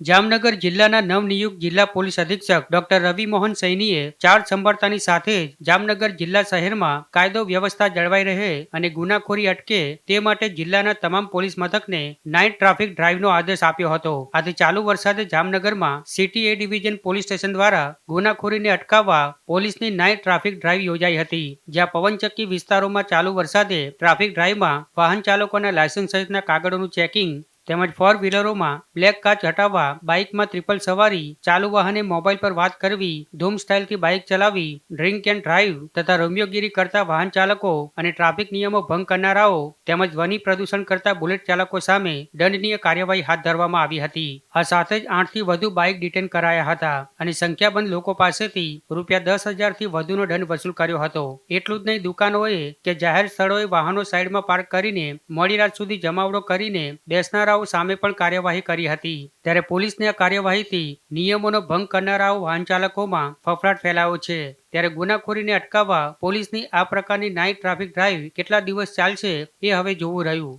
જામનગર જિલ્લાના નવનિયુક્ત જિલ્લા પોલીસ અધિક્ષક ડોક્ટર રવિ મોહન સૈનીએ ચાર્જ સંભાળતાની સાથે જ જામનગર જિલ્લા શહેરમાં કાયદો વ્યવસ્થા જળવાઈ રહે અને ગુનાખોરી અટકે તે માટે જિલ્લાના તમામ પોલીસ મથકને નાઇટ ટ્રાફિક ડ્રાઇવનો આદેશ આપ્યો હતો. આથી ચાલુ વરસાદે જામનગરમાં city A division police station દ્વારા ગુનાખોરીને અટકાવવા પોલીસની નાઇટ ટ્રાફિક ડ્રાઇવ યોજાઈ હતી. જ્યાં પવનચક્કી વિસ્તારોમાં ચાલુ વરસાદે ટ્રાફિક ડ્રાઈવમાં વાહન ચાલકોના લાયસન્સ સહિતના કાગળોનું ચેકિંગ તેમજ ફોર વ્હીલરોમાં બ્લેક કાચ હટાવવા બાઇકમાં ટ્રિપલ સવારી, ચાલુ વાહને મોબાઈલ પર વાત કરવી, ધૂમ સ્ટાઇલથી બાઇક ચલાવવી ડ્રિંક એન્ડ ડ્રાઈવ તથા રોમિયોગીરી કરતા વાહન ચાલકો અને ટ્રાફિક નિયમો ભંગ કરનારાઓ તેમજ વની પ્રદૂષણ કરતા બુલેટ ચાલકો સામે દંડનીય કાર્યવાહી હાથ ધરવામાં આવી હતી. આ સાથે જ આઠથી વધુ બાઇક ડિટેન કરાયા હતા અને સંખ્યાબંધ લોકો પાસેથી રૂપિયા દસ હજારથી વધુનો દંડ વસૂલ કર્યો હતો. એટલું જ નહીં, દુકાનોએ કે જાહેર સ્થળોએ વાહનો સાઇડમાં પાર્ક કરીને મોડી રાત સુધી જમાવડો કરીને બેસનારાઓ સામે પણ કાર્યવાહી કરી હતી. ત્યારે પોલીસની આ કાર્યવાહીથી નિયમોનો ભંગ કરનારાઓ વાહન ચાલકોમાં ફફડાટ ફેલાયો છે. ત્યારે ગુનાખોરીને અટકાવવા પોલીસની આ પ્રકારની નાઇટ ટ્રાફિક ડ્રાઈવ કેટલા દિવસ ચાલશે એ હવે જોવું રહ્યું.